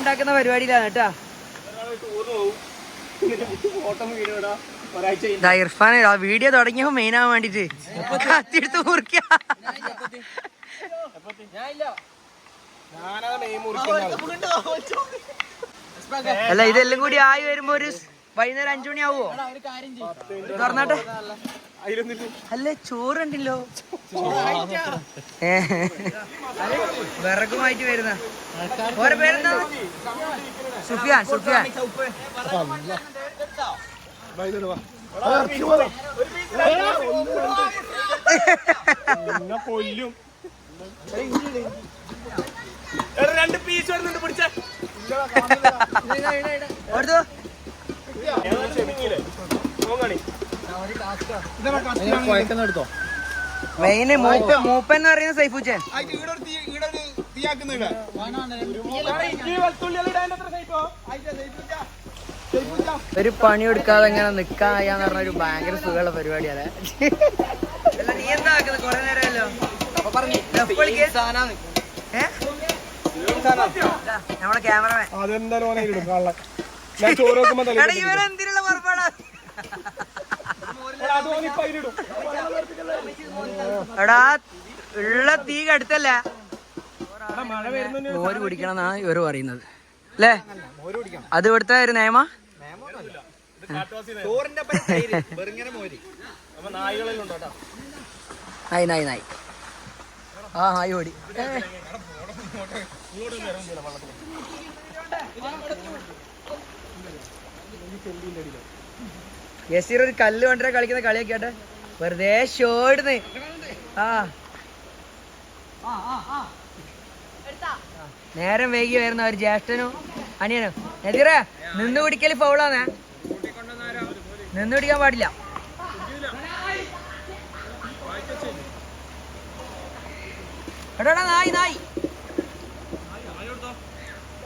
ഉണ്ടാക്കുന്ന പരിപാടിയിലാണ് കേട്ടാ. ഇർഫാൻ ആ വീഡിയോ തുടങ്ങിയപ്പോ മെയിൻ ആവാൻ വേണ്ടിട്ട്. കത്തിയെടുത്ത് മുറിക്ക. അല്ല ഇതെല്ലാം കൂടി ആയി വരുമ്പോ ഒരു വൈകുന്നേരം അഞ്ചു മണി ആവുമോ തുറന്നാട്ടെ അല്ലേ ചോറുണ്ടല്ലോ. വിറകുമായിട്ട് വരുന്ന. ഓരോ പേരെന്താ? സുഫിയാൻ സുഫിയാൻ. കൊല്ലും. രണ്ട് പീസ് വരുന്നുണ്ട് പിടിച്ച. എടുത്തോ മെയിന് മൂപ്പ മൂപ്പൻ എന്ന് പറയുന്ന സൈഫുച്ചൻ. ഒരു പണി എടുക്കാതെ ഇങ്ങനെ നിക്കാന്ന് പറഞ്ഞ ഒരു ഭയങ്കര സുഖമുള്ള പരിപാടിയാണ്. നീ എന്താ ആക്കുന്നത് കൊറേ നേരമല്ലോ നമ്മളെ ക്യാമറമാൻ അതെന്തായാലും ഞാൻ ചോറ് ഇവൻ എന്തിനുള്ള പുറപ്പാടാ? എടാ ഉള്ള തീ കടുത്തല്ല. മോര് കുടിക്കണം എന്നാണ് ഇവർ പറയുന്നത്. അല്ലേ? അത് ഇവിടുത്തെ ഒരു നിയമ? നായി നായി നായി. ആ ഹായ് ഓടി. യസീർ ഒരു കല്ല് കൊണ്ടുവരാൻ കളിക്കുന്ന കളിയൊക്കെ ആട്ടെ വെറുതെ ഷോടുന്നു. ആ. നേരം വൈകി വരുന്ന ഒരു ജ്യേഷ്ഠനും അനിയനും. നദീറ നിന്ന് കുടിക്കൽ ഫൗളാന്നേ. നിന്ന് പിടിക്കാൻ പാടില്ല. എടാ, നായി നായി.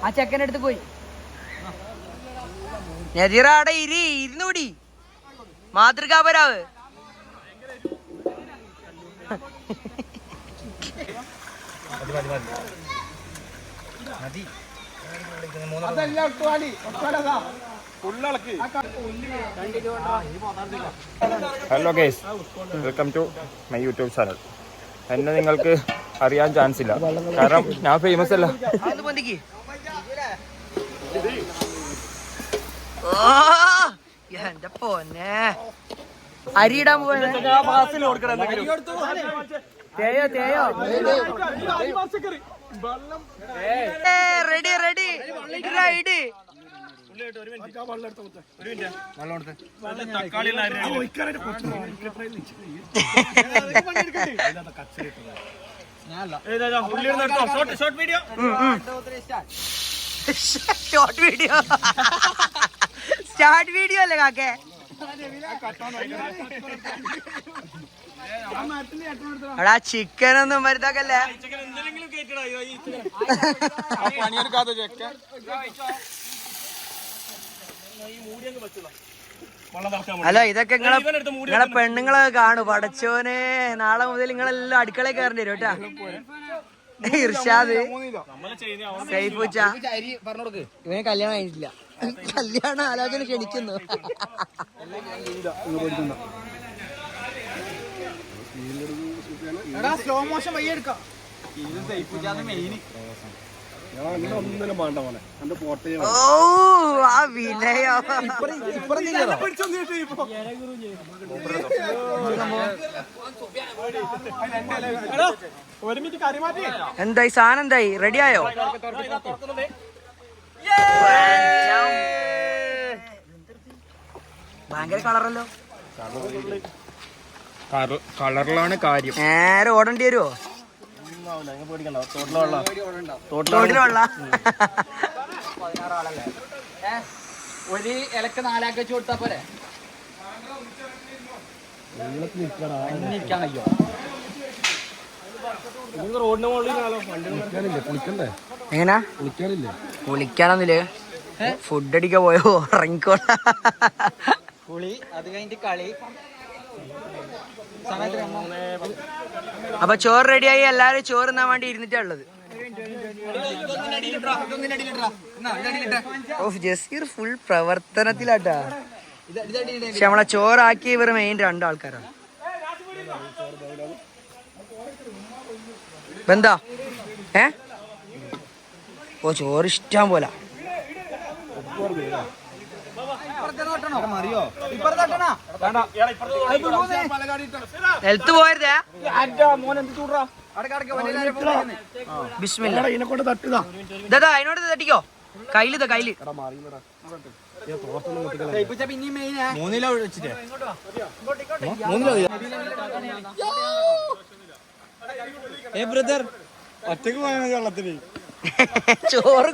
ആ ചെക്കന്റെ അടുത്ത് പോയി. നദീറ അവിടെ ഇരി ഇരുന്നൂടി. മാതൃകാപരാവ് hello guys welcome to my YouTube channel എന്നെ നിങ്ങൾക്ക് അറിയാൻ ചാൻസ് ഇല്ല. കാരണം ഞാൻ ഫേമസ് അല്ല. എന്റെ പൊന്നെ. അരിയിടാൻ തേയോ തേയോ? റെഡി റെഡി റൈഡ് തക്കാളി short video short video start video അല്ലേ കാക്കേ? എടാ ചിക്കൻ ഒന്നും വരുത്താക്കല്ലേ? പണിയെടുക്കാതെ ഇതൊക്കെ നിങ്ങളെ നിങ്ങളെ പെണ്ണുങ്ങളെ കാണു. പടച്ചോനെ നാളെ മുതൽ നിങ്ങളെല്ലാം അടുക്കളയിൽ കയറേണ്ടി വരും കേട്ടാ. ഇർഷാദ്. സൈഫുച്ച ഇവനെ കല്യാണം കഴിഞ്ഞിട്ടില്ല. കല്യാണ ആലോചന ക്ഷണിക്കുന്നു. സ്ലോ മോഷൻ വിനയോ. ഒരു മിനിറ്റ് കറി മാറ്റി. എന്തായി? സാധനം എന്തായി? റെഡിയായോ ഭയങ്കര കളറല്ലോ. കളറിലാണ് കാര്യം. നേരെ ഓടേണ്ടി വരുമോ ഒരു ഇലക്ക് നാലാക്കി വെച്ച് കൊടുത്താ പോരെ? നിൽക്കാൻ കഴിയോ റോഡിന് മുകളിൽ എങ്ങനാ? കുളിക്കാനൊന്നില്ലേ ഫുഡ് അടിക്കാൻ പോയോ? ഇറങ്ങിക്കോള കുളി അത് കഴിഞ്ഞിട്ട് കളി. അപ്പൊ ചോറ് റെഡിയായി എല്ലാരും ചോറ് തിന്നാൻ വേണ്ടി ഇരുന്നിട്ടാ ഉള്ളത്. ഓഫ് ജസീർ ഫുൾ പ്രവർത്തനത്തിലാട്ടാ. പക്ഷെ നമ്മളെ ചോറാക്കി ഇവർ മെയിൻ രണ്ടാൾക്കാരാണ്. ബന്ധാ ഏ? ഓ ചോറ് ഇഷ്ടം പോലെ. ഹെൽത്ത് പോയരുതേ. ബിസ്മില്ല. ഇതാ കൊണ്ട് തട്ടുക ദാ അതിനോട് ഇത് തട്ടിക്കോ. കയ്യിലിതാ കയ്യിൽ. മൂന്നിലോ വെച്ചിട്ട് ഏ ബ്രദർ. ഒറ്റയ്ക്ക് വെള്ളത്തിന് ചോറ്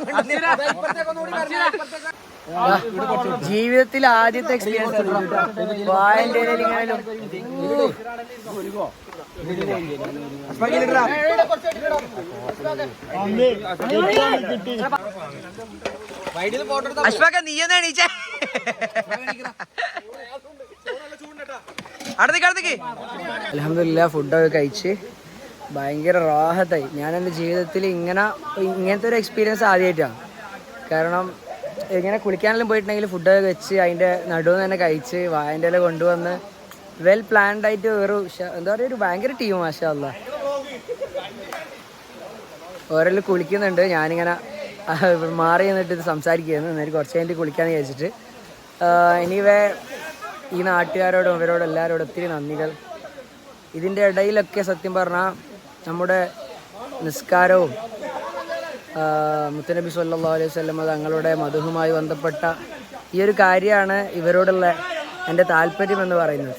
ജീവിതത്തിൽ ആദ്യത്തെ എക്സ്പീരിയൻസ് വായന്റെ ഇങ്ങനെ അശ്വാക്ക നീ ഒന്ന് എണീച്ചേ. അലഹമില്ല ഫുഡൊക്കെ കഴിച്ച് ഭയങ്കര റാഹത്തായി. ഞാൻ എന്റെ ജീവിതത്തിൽ ഇങ്ങനെ ഇങ്ങനത്തെ ഒരു എക്സ്പീരിയൻസ് ആദ്യമായിട്ടാണ് കാരണം ഇങ്ങനെ കുളിക്കാനെല്ലാം പോയിട്ടുണ്ടെങ്കിൽ ഫുഡൊക്കെ വെച്ച് അതിന്റെ നടുവ് തന്നെ കഴിച്ച് വായന്റെ ഇല കൊണ്ടുവന്ന് വെൽ പ്ലാൻഡ് ആയിട്ട് ഒരു എന്താ പറയുക ഒരു ഭയങ്കര ടീം മാഷാ ഓരോ ഓരോല്ലാം കുളിക്കുന്നുണ്ട് ഞാനിങ്ങനെ മാറി നിന്നിട്ട് ഇത് സംസാരിക്കുകയായിരുന്നു. എന്നിട്ട് കുറച്ച് കഴിഞ്ഞിട്ട് കുളിക്കാന്ന് വിചാരിച്ചിട്ട്. എനിവേ ഈ നാട്ടുകാരോടും ഇവരോടും എല്ലാവരോടും ഒത്തിരി നന്ദികൾ. ഇതിന്റെ ഇടയിലൊക്കെ സത്യം പറഞ്ഞാൽ നമ്മുടെ നിസ്കാരവും മുത്തനബി സല്ലാ അലൈഹി സ്വല്ലം തങ്ങളുടെ മധുഹുമായി ബന്ധപ്പെട്ട ഈ ഒരു കാര്യമാണ് ഇവരോടുള്ള എന്റെ താല്പര്യം എന്ന് പറയുന്നത്.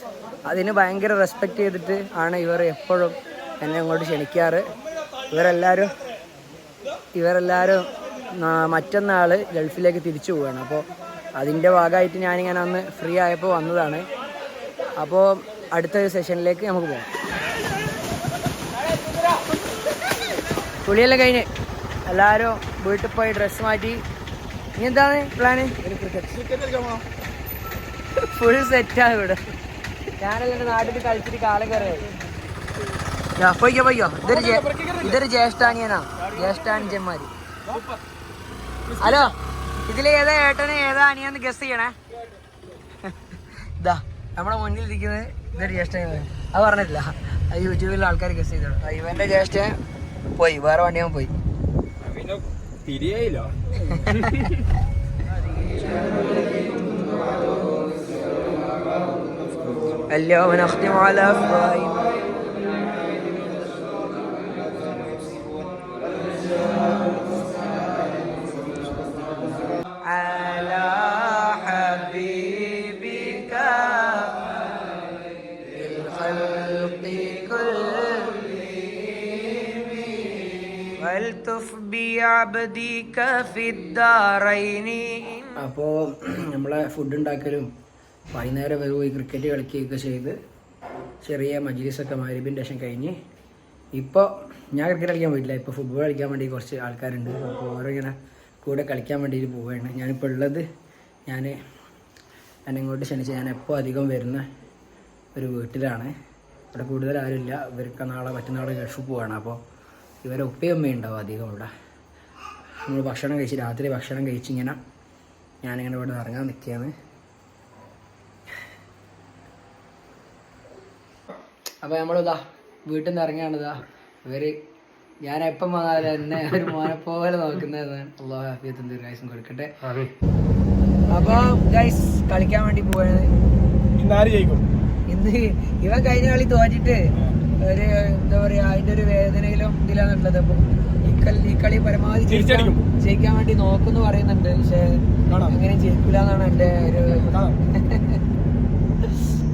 അതിന് ഭയങ്കര റെസ്പെക്റ്റ് ചെയ്തിട്ട് ആണ് ഇവർ എപ്പോഴും എന്നെ അങ്ങോട്ട് ക്ഷണിക്കാറ്. ഇവരെല്ലാവരും ഇവരെല്ലാവരും മറ്റന്നാൾ ഗൾഫിലേക്ക് തിരിച്ചു പോവുകയാണ് അപ്പോൾ അതിന്റെ ഭാഗമായിട്ട് ഞാനിങ്ങനെ അന്ന് ഫ്രീ ആയപ്പോൾ വന്നതാണ്. അപ്പോൾ അടുത്ത സെഷനിലേക്ക് നമുക്ക് പോകാം കുളിയെല്ലാം കഴിഞ്ഞ് എല്ലാവരും വീട്ടിൽ പോയി ഡ്രസ്സ് മാറ്റി. ഇനി എന്താണ് പ്ലാന് ഫുൾ സെറ്റാണ് ഇവിടെ. ഞാനല്ലേ നാട്ടിൽ കളിച്ചിട്ട് കാലം കയറിയായി പോയിക്കോ പോയിക്കോ. ഇതൊരു ഇതൊരു ജ്യേഷ്ഠാനിയനാ ജ്യേഷ്ഠാനിജന്മാര്. ഹലോ ഇതിൽ ഏതാ ഏട്ടന് ഏതാ അനിയാന്ന് ഗസ് ചെയ്യണേ ഇതാ നമ്മുടെ മുന്നിൽ ഇരിക്കുന്നത് ഇതൊരു ജ്യേഷ്ഠൻ അത് പറഞ്ഞിട്ടില്ല അത് യൂട്യൂബിൽ ആൾക്കാർ ഗസ് ചെയ്തോളൂ ആ, ഇവന്റെ ജ്യേഷ്ഠൻ പോയി വേറെ വണ്ടിയാൻ പോയി പിന്നെ തിരിയേയില്ല اليوم نختم على أفواههم അപ്പോൾ നമ്മളെ ഫുഡ് ഉണ്ടാക്കലും വൈകുന്നേരം വരെ പോയി ക്രിക്കറ്റ് കളിക്കുകയൊക്കെ ചെയ്ത് ചെറിയ മജ്ലിസൊക്കെ മരുവിന്റെ ശേഷം കഴിഞ്ഞ് ഇപ്പോൾ ഞാൻ ക്രിക്കറ്റ് കളിക്കാൻ പോയിട്ടില്ല. ഇപ്പോൾ ഫുട്ബോൾ കളിക്കാൻ വേണ്ടി കുറച്ച് ആൾക്കാരുണ്ട്. അപ്പോൾ ഓരോ ഇങ്ങനെ കൂടെ കളിക്കാൻ വേണ്ടിയിട്ട് പോവുകയാണ്. ഞാനിപ്പോൾ ഉള്ളത് ഞാൻ എന്നെ ഇങ്ങോട്ട് ക്ഷണിച്ച് ഞാൻ എപ്പോൾ അധികം വരുന്ന ഒരു വീട്ടിലാണ്. ഇവിടെ കൂടുതൽ ആരുമില്ല. ഇവർക്ക് നാളെ മറ്റന്നാളെ ഗൾഫ് പോവാണ്. അപ്പോൾ ഇവരെ ഉപ്പയും അമ്മയും അധികം ഇവിടെ. നമ്മൾ ഭക്ഷണം കഴിച്ച് രാത്രി ഭക്ഷണം കഴിച്ചിങ്ങനെ ഞാനിങ്ങനെ ഇവിടെ ഇറങ്ങാൻ നിൽക്കുകയാണ് അപ്പോൾ നമ്മളിതാ വീട്ടിൽ നിന്ന് ഇറങ്ങുകയാണ് ഇതാ. ഇവർ ഞാൻ എപ്പം വന്നാലും എന്നെ ഒരു മോനെ പോലെ നോക്കുന്നതാണ്. അള്ളാഹു ഒരു ദീർഘായുസും കൊടുക്കട്ടെ. അപ്പോൾ ഗൈസ് കളിക്കാൻ വേണ്ടി പോയത് ഇന്ന് ഇവൻ കഴിഞ്ഞ കളി തോറ്റിട്ട് ഒരു എന്താ പറയാ അതിന്റെ ഒരു വേദനയിലും ഇതിലാണുള്ളത് അപ്പൊ. ഈ കളി ഈ കളി പരമാവധി ജയിക്കാൻ വേണ്ടി നോക്കുന്നു പറയുന്നുണ്ട്. പക്ഷെ. അങ്ങനെ ജയിക്കില്ല എന്നാണ് എന്റെ ഒരു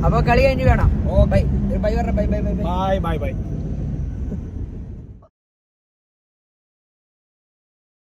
അപ്പൊ കളി കഴിഞ്ഞ് വേണം ഓ ബൈ ഒരു ബൈ പറഞ്ഞ bye bye bye bye. Bye bye bye.